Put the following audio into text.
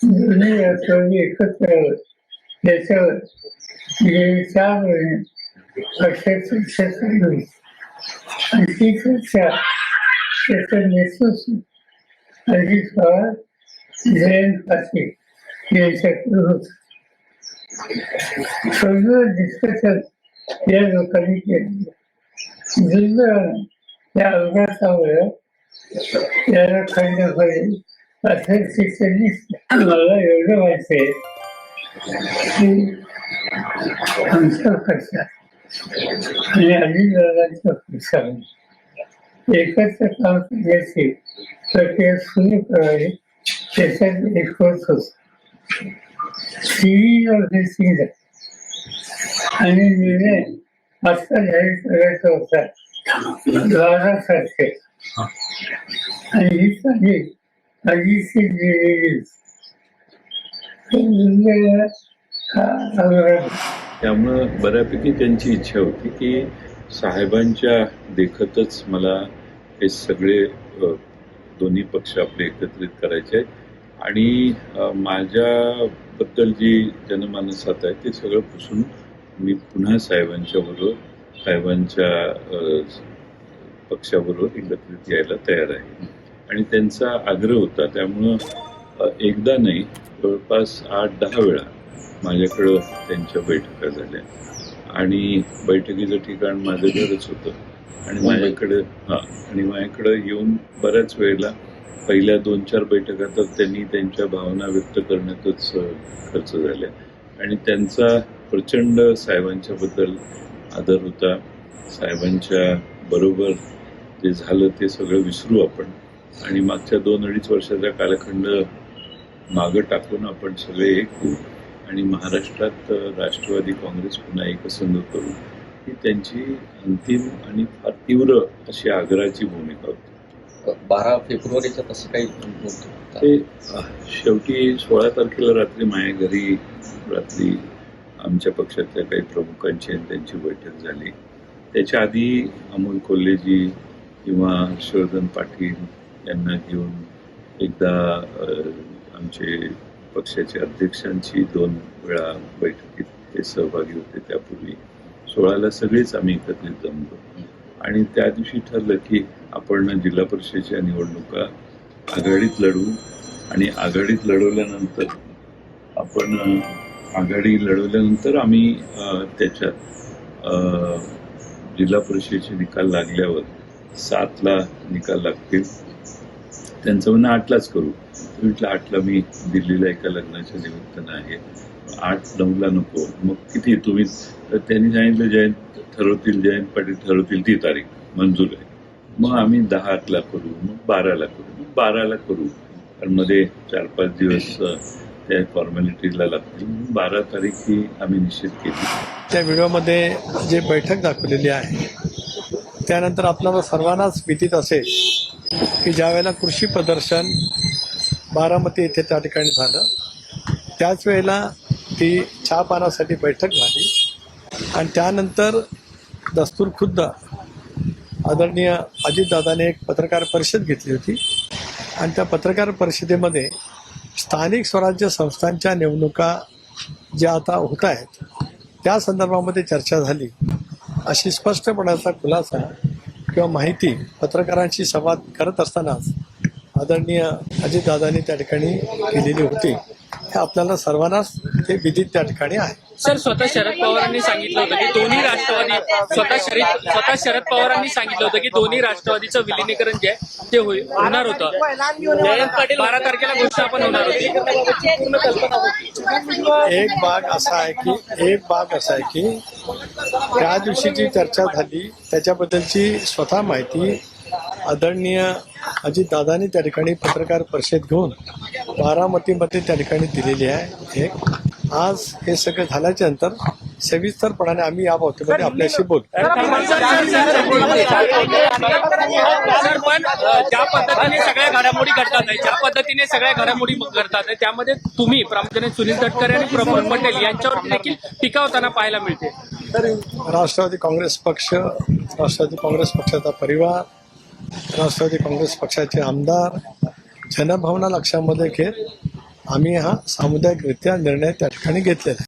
दोन्ही राष्ट्रवादी एकत्र यावं याच्यावर गेली चार महिने पक्षाची चर्चा झाली आणि ती चर्चा त्याचं नेतृत्व अजित पवार जयंत पाटील यांच्याकडे होत सगळं डिस्कशन या लोकांनी केलं दुर्दैवानं या अपघातामुळे याला खंड होईल असं त्यांनी मला एवढं माहिती आहे की आमच्या पक्षात आणि अजितदादांच्या पक्षामध्ये एकत्र काम करण्याची प्रक्रिया सुरू करावी त्याच्यात एक होत होत सिरीज ऑफ दिसिंग आणि निर्णय आता जाहीर करायचा होता द्वारासारखे आणि ही सगळी अजितची दिलेली त्यामुळं बऱ्यापैकी त्यांची इच्छा होती की साहेबांच्या देखतच मला हे सगळे दोन्ही पक्ष आपले एकत्रित करायचे आहेत. आणि माझ्याबद्दल जी जनमानसात आहे ते सगळं पुसून मी पुन्हा साहेबांच्या बरोबर साहेबांच्या पक्षाबरोबर एकत्रित यायला तयार आहे. आणि त्यांचा आग्रह होता. त्यामुळं एकदा नाही जवळपास आठ दहा वेळा माझ्याकडं त्यांच्या बैठका झाल्या. आणि बैठकीचं ठिकाण माझं घरच होतं. आणि माझ्याकडे हां आणि माझ्याकडं येऊन बऱ्याच वेळेला पहिल्या दोन चार बैठका तर त्यांनी त्यांच्या भावना व्यक्त करण्यातच खर्च झाल्या. आणि त्यांचा प्रचंड साहेबांच्याबद्दल आदर होता. साहेबांच्या बरोबर जे झालं ते सगळं विसरू आपण. आणि मागच्या दोन अडीच वर्षाचा कालखंड मागं टाकून आपण सगळे एक होऊ आणि महाराष्ट्रात राष्ट्रवादी काँग्रेस पुन्हा एकसंध करू ही त्यांची अंतिम आणि फार तीव्र अशी आग्रहाची भूमिका होती. बारा फेब्रुवारीचं तसं काही ते शेवटी सोळा तारखेला रात्री माझ्या घरी रात्री आमच्या पक्षातल्या काही प्रमुखांची आणि त्यांची बैठक झाली. त्याच्या आधी अमोल कोल्हेजी किंवा हर्षवर्धन पाटील यांना घेऊन एकदा आमचे पक्षाचे अध्यक्षांची दोन वेळा बैठकीत ते सहभागी होते. त्यापूर्वी सोळाला सगळेच आम्ही एकत्रित जमलो. आणि त्या दिवशी ठरलं की आपण जिल्हा परिषदेच्या निवडणुका आघाडीत लढवू. आणि आघाडीत लढवल्यानंतर आपण आघाडी लढवल्यानंतर आम्ही त्याच्यात जिल्हा परिषदेचे निकाल लागल्यावर सातला निकाल लागतील. त्यांचं म्हणणं आठलाच करू. म्हटलं आठला मी दिल्लीला एका लग्नाच्या निमित्तानं आहे. आठ नऊला नको. मग किती? तुम्ही तर त्यांनी सांगितलं जयंत ठरवतील जयंत पाटील ठरवतील ती तारीख. मंजूर आहे. मग आम्ही दहा आठला करू मग बाराला करू मग बाराला करू. कारण मध्ये चार पाच दिवस त्या फॉर्मॅलिटीला लागतील. बारा तारीख ही आम्ही निश्चित केली. त्या व्हिडिओमध्ये जे बैठक दाखवलेली आहे त्यानंतर आपल्याला सर्वांनाच भीतीत असेल की ज्यावेळेला कृषी प्रदर्शन बारामती येथे त्या ठिकाणी झालं त्याच वेळेला ती चहा पानासाठी बैठक झाली. आणि त्यानंतर दस्तूर खुद्द आदरणीय अजितदादाने एक पत्रकार परिषद घेतली होती. आणि त्या पत्रकार परिषदेमध्ये स्थानिक स्वराज्य संस्थांच्या निवडणुका ज्या आता होत आहेत त्या संदर्भामध्ये चर्चा झाली. अशी स्पष्टपणाचा खुलासा किंवा माहिती पत्रकारांशी संवाद करत असतानाच आदरणीय अजितदादांनी त्या ठिकाणी केलेली होती. हे आपल्याला सर्वांनाच ते विदित त्या ठिकाणी आहे. सर स्वतः शरद पवारांनी सांगितलं होतं की दोन्ही राष्ट्रवादी स्वतः शरद स्वतः शरद पवारांनी सांगितलं होतं की दोन्ही राष्ट्रवादीचं विलिनीकरण जे आहे ते होईल होणार होतं. जयंत पाटील बारा तारखेला घोषणा पण होणार होती. एक भाग असा आहे की एक भाग असा आहे की त्या दिवशी जी चर्चा झाली त्याच्याबद्दलची स्वतः माहिती आदरणीय अजितदादांनी त्या ठिकाणी पत्रकार परिषद घेऊन बारामतीमध्ये त्या ठिकाणी दिलेली आहे. एक आज हे सगळं झाल्याच्यानंतर सविस्तरपणाने आम्ही या बाबतीमध्ये आपल्याशी बोलू. सर पण अ, ज्या पद्धतीने सगळ्या घडामोडी घडतात आहे ज्या पद्धतीने सगळ्या घडामोडी घडतात आहे त्यामध्ये तुम्ही प्रामुख्याने सुनील तटकरे आणि प्रफुल्ल पटेल यांच्यावर देखील टीका होताना पाहायला मिळते. राष्ट्रवादी काँग्रेस पक्ष राष्ट्रवादी काँग्रेस पक्षाचा परिवार राष्ट्रवादी काँग्रेस पक्षाचे आमदार जनभावना लक्षामध्ये घेत आम्ही हा सामुदायिकरित्या निर्णय त्या ठिकाणी घेतलेला आहे.